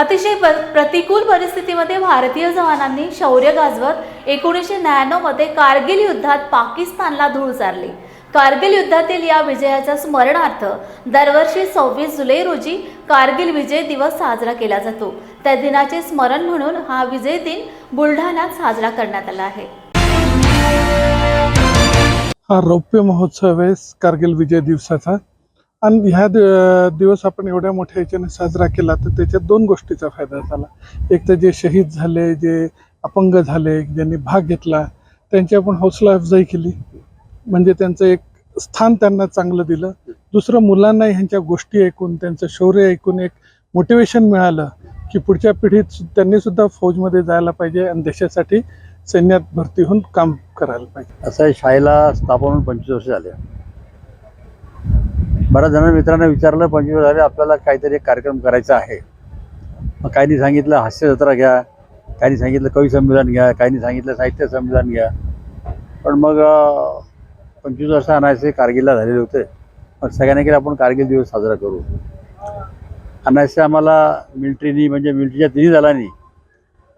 अतिशय प्रतिकूल परिस्थितीमध्ये भारतीय जवानांनी शौर्य गाजवत एकोणीसशे मध्ये कारगिल युद्धात पाकिस्तानला धूळ चारली. कारगिल युद्धातील या विजयाच्या स्मरणार्थ दरवर्षी सव्वीस जुलै रोजी कारगिल विजय दिवस साजरा केला जातो. त्या दिनाचे स्मरण म्हणून हा विजय दिन बुलढाण्यात साजरा करण्यात आला आहे. हा रौप्य महोत्सव आहे कारगिल विजय दिवसाचा आणि ह्या दिवस आपण एवढ्या मोठ्या याच्याने साजरा केला तर त्याच्यात दोन गोष्टीचा फायदा झाला. एक तर जे शहीद झाले जे अपंग झाले ज्यांनी भाग घेतला त्यांची आपण हौसला अफजाई केली. म्हणजे त्यांचं एक स्थान त्यांना चांगलं दिलं. दुसरं मुलांना ह्यांच्या गोष्टी ऐकून त्यांचं शौर्य ऐकून एक मोटिवेशन मिळालं की पुढच्या पिढीत त्यांनी सुद्धा फौजमध्ये जायला पाहिजे आणि देशासाठी सैन्यात भरती होऊन काम करायला पाहिजे. असं शाळेला स्थापन पंचवीस वर्ष झाले. बऱ्याच जण मित्रांना विचारलं पंचवीस झाले आपल्याला काहीतरी एक कार्यक्रम करायचा आहे. मग काहींनी सांगितलं हास्य जत्रा घ्या. काहींनी सांगितलं कवी संमेलन घ्या. काहींनी सांगितलं साहित्य संमेलन घ्या. पण मग पंचवीस वर्ष अनायसे कारगिलला झालेले होते. मग सगळ्यांनी केलं आपण कारगिल दिवस साजरा करू. अनायसे आम्हाला मिलिटरीनी म्हणजे मिलिटरीच्या तिन्ही दलांनी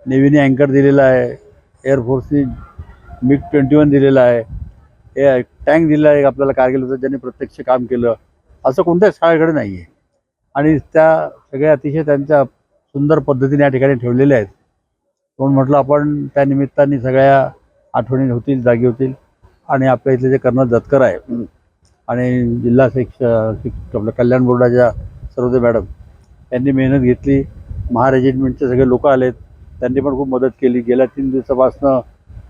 नेव्हीने अँकर दिलेला आहे एअरफोर्सनी मिग ट्वेंटी वन दिलेला आहे हे टँक दिलेला आहे आपल्याला कारगिल होतं ज्यांनी प्रत्यक्ष काम केलं. असं कोणत्याच शाळेकडे नाही आहे आणि त्या सगळ्या अतिशय त्यांच्या सुंदर पद्धतीने या ठिकाणी ठेवलेल्या आहेत. म्हणून म्हटलं आपण त्या निमित्ताने सगळ्या आठवणी होतील जागी होतील. आणि आपल्या इथले जे कर्नल दत्कर आहे आणि जिल्हा शिक्ष शिक आपल्या कल्याण बोर्डाच्या सर्वोदय मॅडम यांनी मेहनत घेतली. महारेजिमेंटचे सगळे लोक आलेत. त्यांनी पण खूप मदत केली. गेल्या तीन दिवसापासनं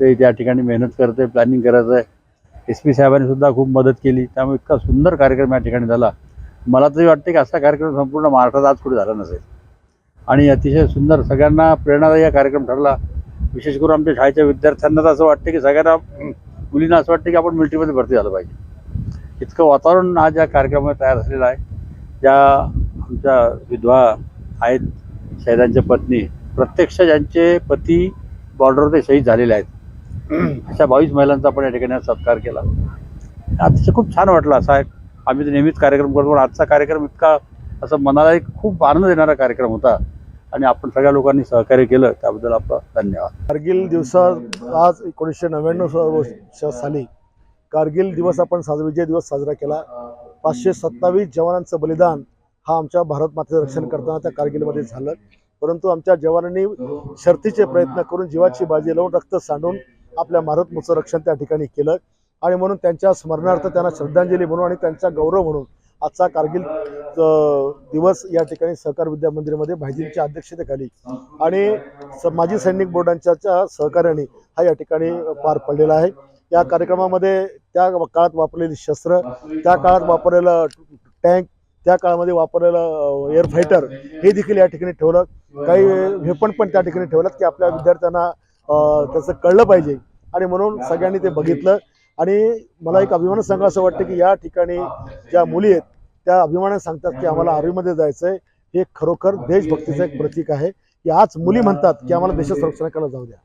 ते त्या ठिकाणी मेहनत करते प्लॅनिंग करायचं आहे एस पी साहेबांनीसुद्धा खूप मदत केली. त्यामुळे इतका सुंदर कार्यक्रम या ठिकाणी झाला. मला तरी वाटते की असा कार्यक्रम संपूर्ण महाराष्ट्रात आज कुठे झाला नसेल. आणि अतिशय सुंदर सगळ्यांना प्रेरणादायी हा कार्यक्रम ठरला. विशेष करून आमच्या शाळेच्या विद्यार्थ्यांना तर असं वाटतं की सगळ्यांना मुलींना असं वाटतं की आपण मिलिटरीमध्ये भरती झालं पाहिजे. इतकं वातावरण आज या कार्यक्रमात तयार झालेलं आहे. ज्या आमच्या विधवा आहेत शहीदांच्या पत्नी प्रत्यक्ष ज्यांचे पती बॉर्डरवर ते शहीद झालेले आहेत. अशा बावीस महिलांचा आपण या ठिकाणी सत्कार केला. अतिशय खूप छान वाटलं असा एक आम्ही तर नेहमीच कार्यक्रम करतो पण आजचा कार्यक्रम इतका असं मनाला एक खूप आनंद देणारा कार्यक्रम होता आणि आपण सगळ्या लोकांनी सहकार्य केलं त्याबद्दल आपलं धन्यवाद. कारगिल दिवसात आज एकोणीसशे नव्याण्णव साली कारगिल दिवस आपण साजरा विजय दिवस साजरा केला. पाचशे सत्तावीस जवानांचं बलिदान हा आमच्या भारत मातेचं रक्षण करताना त्या कारगिलमध्ये झालं. परंतु आमच्या जवानांनी शर्तीचे प्रयत्न करून जीवाची बाजी लावून रक्त सांडून आपल्या भारतमुचं रक्षण त्या ठिकाणी केलं. आणि म्हणून त्यांच्या स्मरणार्थ त्यांना श्रद्धांजली म्हणून आणि त्यांचा गौरव म्हणून आजचा कारगिल दिवस या ठिकाणी सहकार विद्या मंदिरामध्ये भाईजींच्या अध्यक्षतेखाली आणि स- माजी सैनिक बोर्डांच्या सहकार्याने हा या ठिकाणी पार पडलेला आहे. या कार्यक्रमामध्ये त्या काळात वापरलेली शस्त्र त्या काळात वापरलेलं टँक त्या काळामध्ये वापरलेलं एअर फायटर हे देखील या ठिकाणी ठेवलं. काही वेपण पण त्या ठिकाणी ठेवलं की आपल्या विद्यार्थ्यांना त्याचं कळलं पाहिजे. आणि म्हणून सगळ्यांनी ते बघितलं. आणि मला एक अभिमान सांगा असं वाटतं की या ठिकाणी ज्या मुली आहेत त्या अभिमानाने सांगतात की आम्हाला आर्मीमध्ये जायचं आहे हे खरोखर देशभक्तीचं एक प्रतीक आहे. की आज मुली म्हणतात की आम्हाला देश संरक्षण करायला जाऊ द्या.